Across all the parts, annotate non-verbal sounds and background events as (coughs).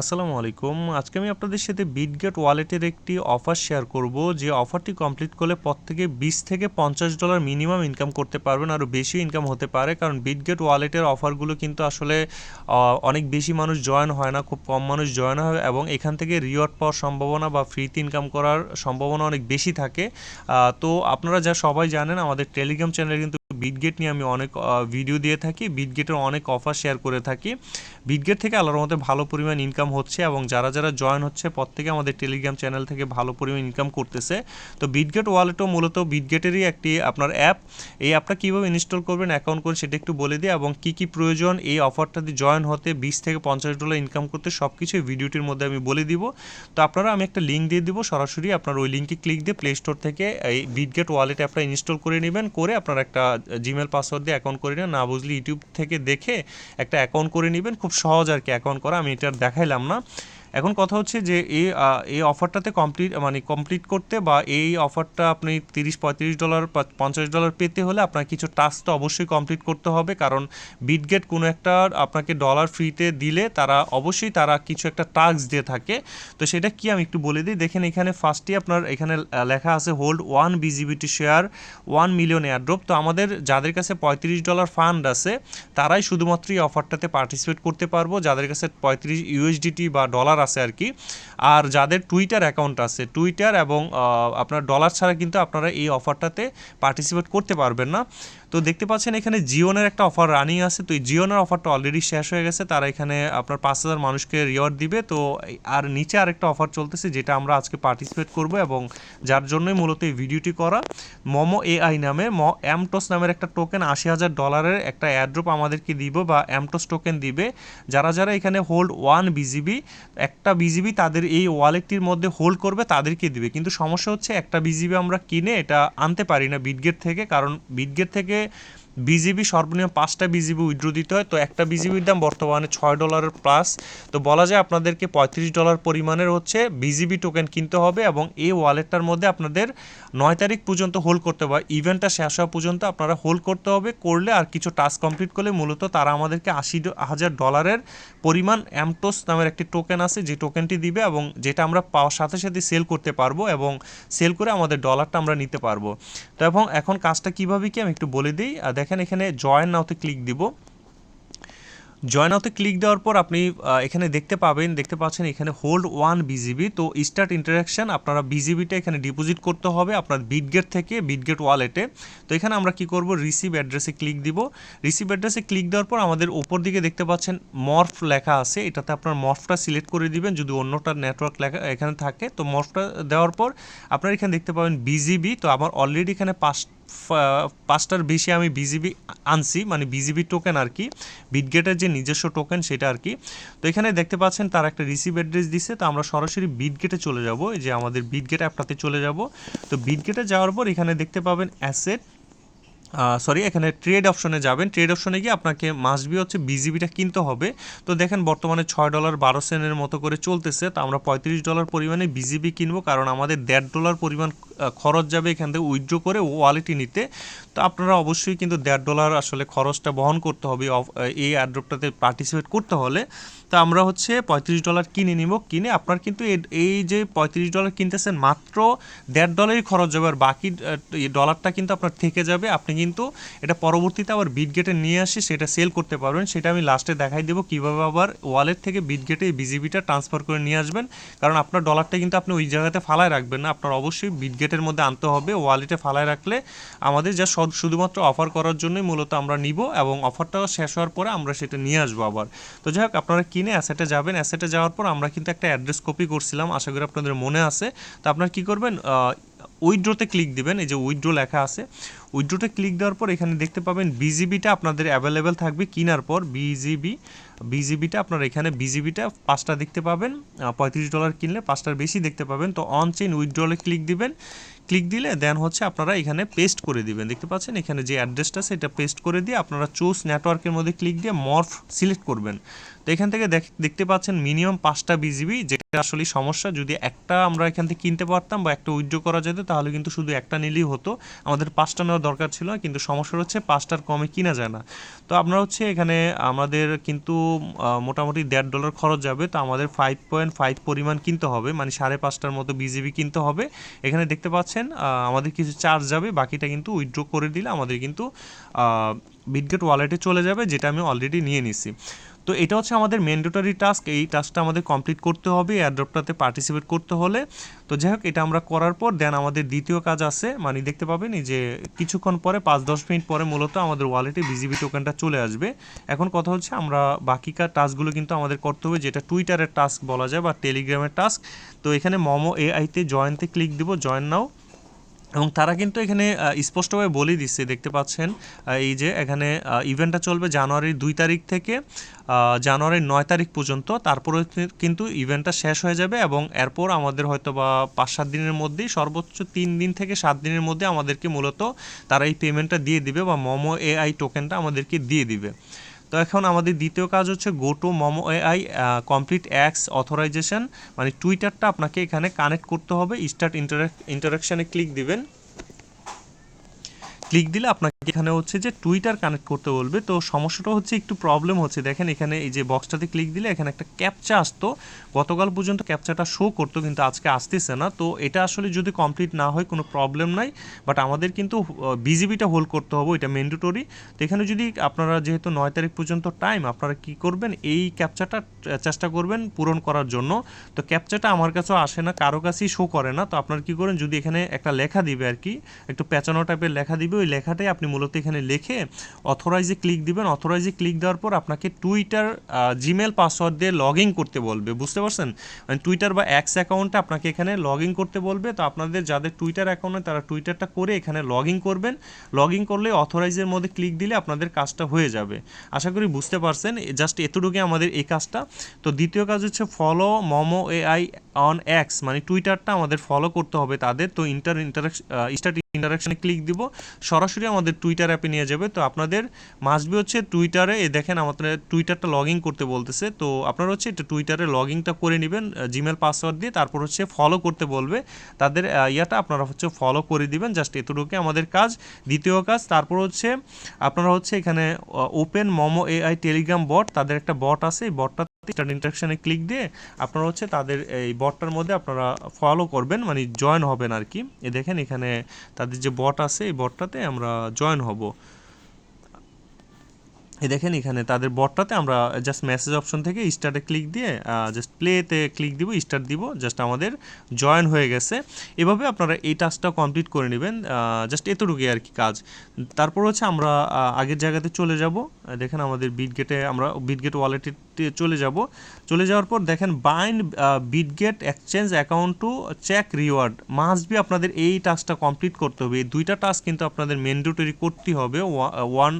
আসসালামু আলাইকুম। আজকে আমি আপনাদের সাথে বিটগেট ওয়ালেটের একটি অফার শেয়ার করব, যে অফারটি কমপ্লিট করলে প্রত্যেকে বিশ থেকে পঞ্চাশ ডলার মিনিমাম ইনকাম করতে পারবেন, আরও বেশি ইনকাম হতে পারে। কারণ বিটগেট ওয়ালেটের অফারগুলো কিন্তু আসলে অনেক বেশি মানুষ জয়েন হয় না, খুব কম মানুষ জয়েন হয় এবং এখান থেকে রিওয়ার্ড পাওয়ার সম্ভাবনা বা ফ্রিতে ইনকাম করার সম্ভাবনা অনেক বেশি থাকে। তো আপনারা যা সবাই জানেন, আমাদের টেলিগ্রাম চ্যানেলে কিন্তু বিটগেট নিয়ে আমি অনেক ভিডিও দিয়ে থাকি বিটগেটের অনেক অফার শেয়ার করে থাকি। বিটগেট থেকে আল্লাহর মধ্যে ভালো পরিমাণ ইনকাম হচ্ছে এবং যারা যারা জয়েন হচ্ছে, প্রত্যেকে আমাদের টেলিগ্রাম চ্যানেল থেকে ভালো পরিমাণ ইনকাম করতেছে। তো বিটগেট ওয়ালেটও মূলত বিটগেটেরই একটি আপনার অ্যাপ এই অ্যাপটা কীভাবে ইনস্টল করবেন অ্যাকাউন্ট করে সেটা একটু বলে দিই এবং কী কী প্রয়োজন, এই অফারটাতে জয়েন হতে বিশ থেকে পঞ্চাশ ডলার ইনকাম করতে সব কিছু এই ভিডিওটির মধ্যে আমি বলে দিব। তো আপনারা আমি একটা লিঙ্ক দিয়ে দিব, সরাসরি আপনার ওই লিঙ্কে ক্লিক দিয়ে প্লে স্টোর থেকে এই বিটগেট ওয়ালেট অ্যাপটা ইনস্টল করে নেবেন, করে আপনার একটা জিমেল পাসওয়ার্ড দিয়ে অ্যাকাউন্ট করে নেন। না বুঝলে ইউটিউব থেকে দেখে একটা অ্যাকাউন্ট করে নেবেন। খুব সহজ আর কি অ্যাকাউন্ট করা। আমি এটা দেখাইলাম না। এখন কথা হচ্ছে যে এই এই অফারটাতে কমপ্লিট মানে কমপ্লিট করতে বা এই অফারটা আপনি তিরিশ পঁয়ত্রিশ ডলার পঞ্চাশ ডলার পেতে হলে আপনার কিছু টাস্ক তো অবশ্যই কমপ্লিট করতে হবে। কারণ বিটগেট কোনো একটা আপনাকে ডলার ফ্রিতে দিলে তারা অবশ্যই তারা কিছু একটা টাস্ক দিয়ে থাকে। তো সেটা কি আমি একটু বলে দিই? দেখেন এখানে ফার্স্টে আপনার এখানে লেখা আছে হোল্ড ওয়ান বিজিবিটি শেয়ার ওয়ান মিলিয়ন এয়ারড্রপ তো আমাদের যাদের কাছে পঁয়ত্রিশ ডলার ফান্ড আছে, তারাই শুধুমাত্র এই অফারটাতে পার্টিসিপেট করতে পারব। যাদের কাছে পঁয়ত্রিশ ইউএসডিটি বা ডলার আছে আর কি। আর যাদের টুইটার অ্যাকাউন্ট আছে টুইটার এবং আপনার ডলার ছাড়া কিন্তু আপনারা এই অফারটাতে পার্টিসিপেট করতে পারবেন না। তো দেখতে পাচ্ছেন এখানে জিওনের একটা অফার রানিং আছে। তো এই জিওনের অফারটা অলরেডি শেষ হয়ে গেছে। তারা এখানে আপনার পাঁচ হাজার মানুষকে রিওয়ার্ড দিবে। তো আর নিচে আরেকটা অফার চলতেছে, যেটা আমরা আজকে পার্টিসিপেট করব এবং যার জন্যই মূলত এই ভিডিওটি করা। মমো এআই নামে, ম অ্যামটোস নামের একটা টোকেন আশি হাজার ডলারের একটা অ্যাড্রপ আমাদেরকে দিব বা অ্যামটোস টোকেন দিবে। যারা যারা এখানে হোল্ড ওয়ান বিজিবি একটা বিজিবি তাদের এই ওয়ালেটটির মধ্যে হোল্ড করবে, তাদেরকে দিবে। কিন্তু সমস্যা হচ্ছে, একটা বিজিবি আমরা কিনে এটা আনতে পারি না বিটগেট থেকে, কারণ বিটগেট থেকে Gracias. বিজিবি সর্বনিম্ন পাঁচটা বিজিবি উইথড্র দিতে হয়। তো একটা বিজিবির দাম বর্তমানে ছয় ডলারের প্লাস তো বলা যায় আপনাদেরকে পঁয়ত্রিশ ডলার পরিমাণের হচ্ছে বিজিবি টোকেন কিনতে হবে এবং এই ওয়ালেটটার মধ্যে আপনাদের নয় তারিখ পর্যন্ত হোল্ড করতে হবে। ইভেন্টটা শেষ হওয়া পর্যন্ত আপনারা হোল্ড করতে হবে, করলে আর কিছু টাস্ক কমপ্লিট করলে মূলত তারা আমাদেরকে আশি হাজার ডলারের পরিমাণ অ্যামটোস নামের একটি টোকেন আছে, যে টোকেনটি দিবে এবং যেটা আমরা পাওয়ার সাথে সাথে সেল করতে পারব এবং সেল করে আমাদের ডলারটা আমরা নিতে পারব। তো এবং এখন কাজটা কীভাবে কি আমি একটু বলে দিই। দেখেন এখানে জয়েন নাওতে ক্লিক দিব। জয়েন আউতে ক্লিক দেওয়ার পর আপনি এখানে দেখতে পাবেন, দেখতে পাচ্ছেন এখানে হোল্ড ওয়ান বিজিবি তো স্টার্ট ইন্টারাকশন আপনারা বিজিবিটা এখানে ডিপোজিট করতে হবে আপনার বিটগেট থেকে বিটগেট ওয়ালেটে তো এখানে আমরা কি করব? রিসিভ অ্যাড্রেসে ক্লিক দিব। রিসিভ অ্যাড্রেসে ক্লিক দেওয়ার পর আমাদের উপর দিকে দেখতে পাচ্ছেন মর্ফ লেখা আছে। এটাতে আপনার মর্ফটা সিলেক্ট করে দিবেন, যদি অন্যটার নেটওয়ার্ক লেখা, এখানে থাকে, তো মর্ফটা দেওয়ার পর আপনারা এখানে দেখতে পাবেন বিজিবি তো আমার অলরেডি এখানে পাঁচ পাঁচটার বেশি আমি বিজিবি আনছি মানে বিজিবি টোকেন আর কি বিটগেটের যে নিজস্ব টোকেন সেটা আর কি। তো এখানে দেখতে পাচ্ছেন তার একটা রিসিভ অ্যাড্রেস দিছে, তো আমরা সরাসরি বিটগেটে চলে যাব। যে আমাদের বিটগেট অ্যাপটাতে চলে যাব। তো বিটগেটে যাওয়ার পর এখানে দেখতে পাবেন অ্যাসেট সরি এখানে ট্রেড অপশনে যাবেন। ট্রেড অপশনে গিয়ে আপনাকে মাস্ট বি হচ্ছে বিজিবিটা কিনতে হবে। তো দেখেন, বর্তমানে ছয় ডলার বারো সেনের মতো করে চলতেছে। তো আমরা পঁয়ত্রিশ ডলার পরিমাণে বিজিবি কিনবো, কারণ আমাদের দেড় ডলার পরিমাণ খরচ যাবে এখান থেকে উইথড্র করে ওয়ালেটে নিতে। তো আপনারা অবশ্যই কিন্তু দেড় ডলার আসলে খরচটা বহন করতে হবে। এই অ্যাড্রপটাতে পার্টিসিপেট করতে হলে। তো আমরা হচ্ছে পঁয়ত্রিশ ডলার কিনে নিব। কিনে আপনার কিন্তু এই যে পঁয়ত্রিশ ডলার কিনতেছেন মাত্র দেড় ডলারই খরচ যাবে আর বাকি ডলারটা কিন্তু আপনার থেকে যাবে। আপনি কিন্তু এটা পরবর্তীতে আবার বিটগেটে নিয়ে আসি, সেটা সেল করতে পারবেন। সেটা আমি লাস্টে দেখাই দেবো কীভাবে আবার ওয়ালেট থেকে বিটগেটে এই বিজিবিটা ট্রান্সফার করে নিয়ে আসবেন। কারণ আপনার ডলারটা কিন্তু আপনি ওই জায়গাতে ফালায় রাখবেন না। আপনার অবশ্যই বিটগেটের মধ্যে আনতে হবে। ওয়ালেটে ফালায় রাখলে আমাদের যা শুধুমাত্র অফার করার জন্যই মূলত আমরা নিব এবং অফারটা শেষ হওয়ার পরে আমরা সেটা নিয়ে আসব আবার। তো যাই হোক, আপনারা কিনে অ্যাসেটে যাবেন। অ্যাসেটে যাওয়ার পর আমরা কিন্তু একটা অ্যাড্রেস কপি করছিলাম। আশা করি আপনাদের মনে আছে। তো আপনারা কী করবেন? উইথড্রোতে ক্লিক দিবেন। এই যে উইথড্রো লেখা আছে। উইথড্রোতে ক্লিক দেওয়ার পর এখানে দেখতে পাবেন বিজিবিটা আপনাদের অ্যাভেলেবেল থাকবে কেনার পর। বিজিবি বিজিবিটা আপনার এখানে বিজিবিটা পাঁচটা দেখতে পাবেন। পঁয়ত্রিশ ডলার কিনলে পাঁচটার বেশি দেখতে পাবেন। তো অন চেইন উইথড্রলে ক্লিক দিবেন। ক্লিক দিলে দেন হচ্ছে আপনারা এখানে পেস্ট করে দিবেন। দেখতে পাচ্ছেন? এখানে যে অ্যাড্রেসটা সেটা পেস্ট করে দিয়ে আপনারা চুজ নেটওয়ার্কের মধ্যে ক্লিক দিয়ে মর্ফ সিলেক্ট করবেন। তো এখান থেকে দেখ- দেখতে পাচ্ছেন মিনিমাম পাঁচটা বিজিবি যেটা আসলে সমস্যা। যদি একটা আমরা এখান থেকে কিনতে পারতাম বা একটা উইথড্র করা যেত, তাহলে কিন্তু শুধু একটা নিলেই হতো। আমাদের পাঁচটা নেওয়ার দরকার ছিল, কিন্তু সমস্যা হচ্ছে পাঁচটার কমে কিনা যায় না। তো আপনারা হচ্ছে এখানে আমাদের কিন্তু মোটামুটি দেড় ডলার খরচ যাবে। তো আমাদের ফাইভ পয়েন্ট ফাইভ পরিমাণ কিনতে হবে মানে সাড়ে পাঁচটার মতো বিজিবি কিনতে হবে। এখানে দেখতে পাচ্ছেন আমাদের কিছু চার্জ যাবে, বাকিটা কিন্তু উইথড্র করে দিলে আমাদের কিন্তু বিটগেট ওয়ালেটে চলে যাবে, যেটা আমি অলরেডি নিয়ে নিছি। তো এটা হচ্ছে আমাদের ম্যান্ডেটরি টাস্ক এই টাস্কটা আমাদের কমপ্লিট করতে হবে এয়ারড্রপটাতে পার্টিসিপেট করতে হলে। তো যাই হোক, এটা আমরা করার পর দেন আমাদের দ্বিতীয় কাজ আছে মানে দেখতে পাবেন যে কিছুক্ষণ পরে পাঁচ দশ মিনিট পরে মূলত আমাদের ওয়ালেটে বিজিবি টোকেনটা চলে আসবে। এখন কথা হচ্ছে আমরা বাকি টাস্কগুলো কিন্তু আমাদের করতে হবে, যেটা টুইটারের টাস্ক বলা যায় বা টেলিগ্রামের টাস্ক তো এখানে মমো এআইতে জয়েনতে ক্লিক দিব জয়েন নাও এবং তারা কিন্তু এখানে স্পষ্টভাবে বলে দিচ্ছে, দেখতে পাচ্ছেন এই যে এখানে ইভেন্টটা চলবে জানুয়ারির দুই তারিখ থেকে জানুয়ারির নয় তারিখ পর্যন্ত। তারপরে কিন্তু ইভেন্টটা শেষ হয়ে যাবে এবং এরপর আমাদের হয়তো বা পাঁচ সাত দিনের মধ্যেই, সর্বোচ্চ তিন দিন থেকে সাত দিনের মধ্যে আমাদেরকে মূলত তারা এই পেমেন্টটা দিয়ে দিবে বা মোমো এআই টোকেনটা আমাদেরকে দিয়ে দিবে। তো এখন আমাদের দ্বিতীয় কাজ হচ্ছে go to Momo AI complete X authorization মানে টুইটারটা আপনাকে এখানে কানেক্ট করতে হবে স্টার্ট ইন্টারাকশানে ক্লিক দিবেন। ক্লিক দিলে আপনাকে এখানে হচ্ছে যে টুইটার কানেক্ট করতে বলবে। তো সমস্যাটা হচ্ছে একটু প্রবলেম হচ্ছে। দেখেন এখানে এই যে বক্সটাতে ক্লিক দিলে এখানে একটা ক্যাপচা আসতো। গতকাল পর্যন্ত ক্যাপচাটা শো করতো, কিন্তু আজকে আসতেছে না। তো এটা আসলে যদি কমপ্লিট না হয়, কোনো প্রবলেম নাই। বাট আমাদের কিন্তু বিজিবিটা হোল্ড করতে হবে এটা ম্যান্ডেটরি তো এখানে যদি আপনারা যেহেতু নয় তারিখ পর্যন্ত টাইম আপনারা কি করবেন? এই ক্যাপচাটা চেষ্টা করবেন পূরণ করার জন্য। তো ক্যাপচাটা আমার কাছেও আসে না, কারও কাছেই শো করে না। তো আপনারা কি করেন? যদি এখানে একটা লেখা দিবে আর কি, একটু পেঁচানো টাইপের লেখা দিবে ওই লেখাটাই আপনি মূলত এখানে লিখে অথরাইজে ক্লিক দিবেন। অথরাইজে ক্লিক দেওয়ার পর আপনাকে টুইটার জিমেল পাসওয়ার্ড দিয়ে লগ ইন করতে বলবে। বুঝতে পারছেন? মানে টুইটার বা অ্যাক্স অ্যাকাউন্টে আপনাকে এখানে লগ ইন করতে বলবে। তো আপনাদের যাদের টুইটার অ্যাকাউন্টে তারা টুইটারটা করে এখানে লগ ইন করবেন। লগ ইন করলে অথরাইজের মধ্যে ক্লিক দিলে আপনাদের কাজটা হয়ে যাবে। আশা করি বুঝতে পারছেন? জাস্ট এতটুকু আমাদের এই কাজটা। তো দ্বিতীয় কাজ হচ্ছে follow Momo AI on X মানে টুইটারটা আমাদের ফলো করতে হবে তাদের। তো ইন্টার ইন্টারাকশন স্টার্ট ইন্টারাকশনে ক্লিক দিব। সরাসরি আমাদের টুইটার অ্যাপে নিয়ে যাবে। তো আপনাদের মাসবি হচ্ছে টুইটারে এ দেখেন আমাদের টুইটারটা লগ ইন করতে বলতেছে। তো আপনারা হচ্ছে এটা টুইটারে লগ ইনটা করে নেবেন জিমেল পাসওয়ার্ড দিয়ে, তারপর হচ্ছে ফলো করতে বলবে। তাদের ইয়াটা আপনারা হচ্ছে ফলো করে দিবেন জাস্ট এতটুকু আমাদের কাজ। দ্বিতীয় কাজ, তারপর হচ্ছে আপনারা হচ্ছে এখানে open Momo AI Telegram bot তাদের একটা বট আছে। এই বটটা স্টার্ট ইন্টারাকশনে ক্লিক দিয়ে আপনারা হচ্ছে তাদের এই বটটার মধ্যে আপনারা ফলো করবেন মানে জয়েন হবেন আর কি। এ দেখেন এখানে তাদের যে বট আছে, এই বটটাতে আমরা জয়েন হব। দেখেন এখানে তাদের বটটাতে আমরা জাস্ট মেসেজ অপশন থেকে স্টার্টে ক্লিক দিয়ে জাস্ট প্লেতে ক্লিক দিব স্টার্ট দিব জাস্ট আমাদের জয়েন হয়ে গেছে। এভাবে আপনারা এই টাস্কটা কমপ্লিট করে নেবেন জাস্ট এতটুকুই আর কি কাজ। তারপর হচ্ছে আমরা আগের জায়গাতে চলে যাব। দেখেন আমাদের বিটগেটে আমরা বিটগেট ওয়ালেটে চলে যাব। চলে যাওয়ার পর দেখেন bind Bitget exchange account to check reward must be আপনাদের এই টাস্কটা কমপ্লিট করতে হবে। এই দুইটা টাস্ক কিন্তু আপনাদের ম্যান্ডেটরি করতে হবে। ওয়ান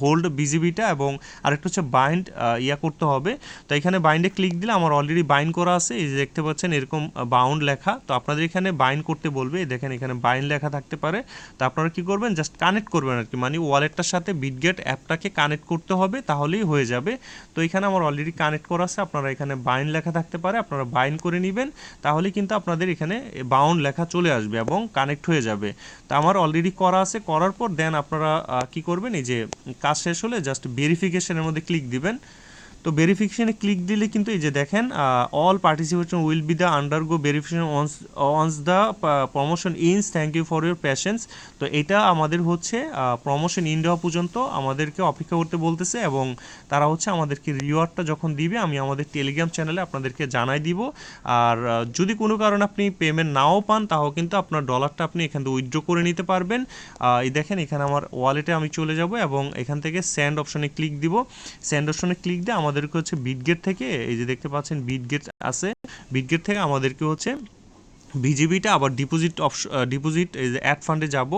হোল্ড বিজিবিটা এবং আরেকটা হচ্ছে বাইন্ড ইয়া করতে হবে। তো এখানে বাইন্ডে ক্লিক দিলে আমার অলরেডি বাইন্ড করা আছে। এই যে দেখতে পাচ্ছেন এরকম বাউন্ড লেখা। তো আপনাদের এখানে বাইন্ড করতে বলবে। দেখেন এখানে বাইন্ড লেখা থাকতে পারে। তো আপনারা কি করবেন? জাস্ট কানেক্ট করবেন আর কি মানে ওয়ালেটটার সাথে বিটগেট অ্যাপটাকে কানেক্ট করতে হবে, তাহলেই হয়ে যাবে। তো এখানে আমার অলরেডি কানেক্ট করা আছে। আপনারা এখানে বাইন্ড লেখা থাকতে পারে। আপনারা বাইন্ড করে নেবেন। তাহলে কিন্তু আপনাদের এখানে বাউন্ড লেখা চলে আসবে এবং কানেক্ট হয়ে যাবে। তো আমার অলরেডি করা আছে। করার পর দেন আপনারা কি করবেন? এই যে, কাজ শেষ হলে জাস্ট ভেরিফিকেশনের মধ্যে ক্লিক দিবেন। তো ভেরিফিকেশনে ক্লিক দিলে কিন্তু এই যে দেখেন all participation will be the undergo verification once once the promotion ends thank you for your patience তো এটা আমাদের হচ্ছে প্রমোশন ইন দেওয়া পর্যন্ত আমাদেরকে অপেক্ষা করতে বলতেছে এবং তারা হচ্ছে আমাদেরকে রিওয়ার্ডটা যখন দিবে, আমি আমাদের টেলিগ্রাম চ্যানেলে আপনাদেরকে জানাই দিব। আর যদি কোনো কারণে আপনি পেমেন্ট নাও পান, তাও কিন্তু আপনার ডলারটা আপনি এখান থেকে উইথড্র করে নিতে পারবেন। এই দেখেন, এখানে আমার ওয়ালেটে আমি চলে যাব এবং এখান থেকে সেন্ড অপশনে ক্লিক দিব। সেন্ড অপশনে ক্লিক দিয়ে আমাদেরকে হচ্ছে বিটগেট থেকে, এই যে দেখতে পাচ্ছেন বিটগেট আছে। বিটগেট থেকে আমাদেরকে হচ্ছে বিজিবিটা আবার ডিপোজিট অপশন ডিপোজিট এই যে অ্যাড ফান্ডে যাব।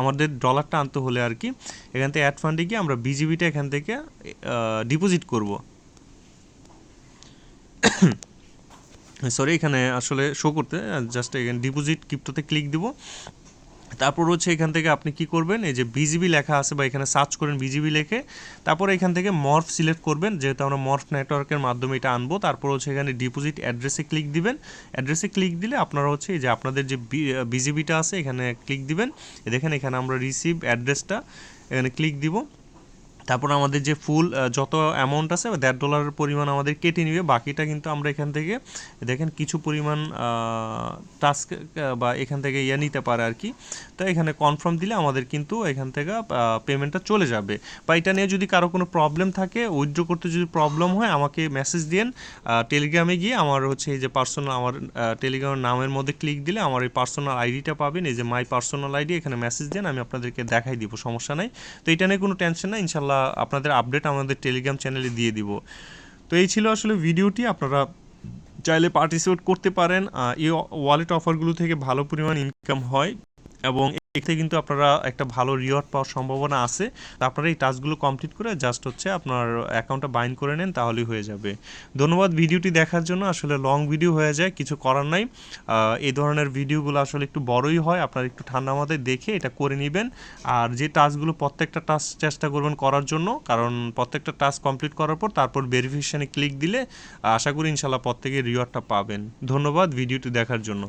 আমাদের ডলারটা আনতে হলে আর কি, এখান থেকে অ্যাড ফান্ডে গিয়ে আমরা বিজিবিটা এখান থেকে ডিপোজিট করব। (coughs) সরি এখানে আসলে শো করতে জাস্ট এখানে ডিপোজিট ক্রিপ্টোতে ক্লিক দিব। তারপর হচ্ছে এখান থেকে আপনি কি করবেন? এই যে বিজিবি লেখা আছে বা এখানে সার্চ করেন বিজিবি লেখে, তারপর এখান থেকে মর্ফ সিলেক্ট করবেন, যেহেতু আমরা মর্ফ নেটওয়ার্কের মাধ্যমে এটা আনব, তারপর হচ্ছে এখানে ডিপোজিট অ্যাড্রেসে ক্লিক দিবেন। অ্যাড্রেসে ক্লিক দিলে আপনারা হচ্ছে এই যে আপনাদের যে বিজিবিটা আছে, এখানে ক্লিক দিবেন। দেখেন এখানে আমরা রিসিভ অ্যাড্রেসটা এখানে ক্লিক দিব। তারপর আমাদের যে ফুল যত অ্যামাউন্ট আছে, দেড় ডলারের পরিমাণ আমাদের কেটে নিবে। বাকিটা কিন্তু আমরা এখান থেকে, দেখেন কিছু পরিমাণ টাস্ক বা এখান থেকে ইয়ে নিতে পারে আর কি। তো এখানে কনফার্ম দিলে আমাদের কিন্তু এখান থেকে পেমেন্টটা চলে যাবে। বা এটা নিয়ে যদি কারও কোনো প্রবলেম থাকে, উইথড্র করতে যদি প্রবলেম হয়, আমাকে মেসেজ দিন টেলিগ্রামে গিয়ে আমার হচ্ছে এই যে পার্সোনাল আমার টেলিগ্রামের নামের মধ্যে ক্লিক দিলে আমার এই পার্সোনাল আইডিটা পাবেন। এই যে মাই পার্সোনাল আইডি এখানে মেসেজ দেন, আমি আপনাদেরকে দেখাই দিব, সমস্যা নাই। তো এটা নিয়ে কোনো টেনশন নাই, ইনশাল্লাহ আপনাদের আপডেট আমাদের টেলিগ্রাম চ্যানেলে দিয়ে দিব। তো এই ছিল আসলে ভিডিওটি আপনারা চাইলে পার্টিসিপেট করতে পারেন। এই ওয়ালেট অফারগুলো থেকে ভালো পরিমাণ ইনকাম হয় এবং এতে কিন্তু আপনারা একটা ভালো রিওয়ার্ড পাওয়ার সম্ভাবনা আছে। তো আপনারা এই টাস্কগুলো কমপ্লিট করে জাস্ট হচ্ছে আপনার অ্যাকাউন্টটা বাইন্ড করে নেন, তাহলেই হয়ে যাবে। ধন্যবাদ ভিডিওটি দেখার জন্য। আসলে লং ভিডিও হয়ে যায়, কিছু করার নাই। এই ধরনের ভিডিওগুলো আসলে একটু বড়ই হয়, আপনারা একটু ঠান্ডা মাথায় দেখে এটা করে নেবেন। আর যে টাস্কগুলো প্রত্যেকটা টাস্ক চেষ্টা করবেন করার জন্য, কারণ প্রত্যেকটা টাস্ক কমপ্লিট করার পর তারপর ভেরিফিকেশানে ক্লিক দিলে, আশা করি ইনশাল্লাহ প্রত্যেকের রিওয়ার্ডটা পাবেন। ধন্যবাদ ভিডিওটি দেখার জন্য।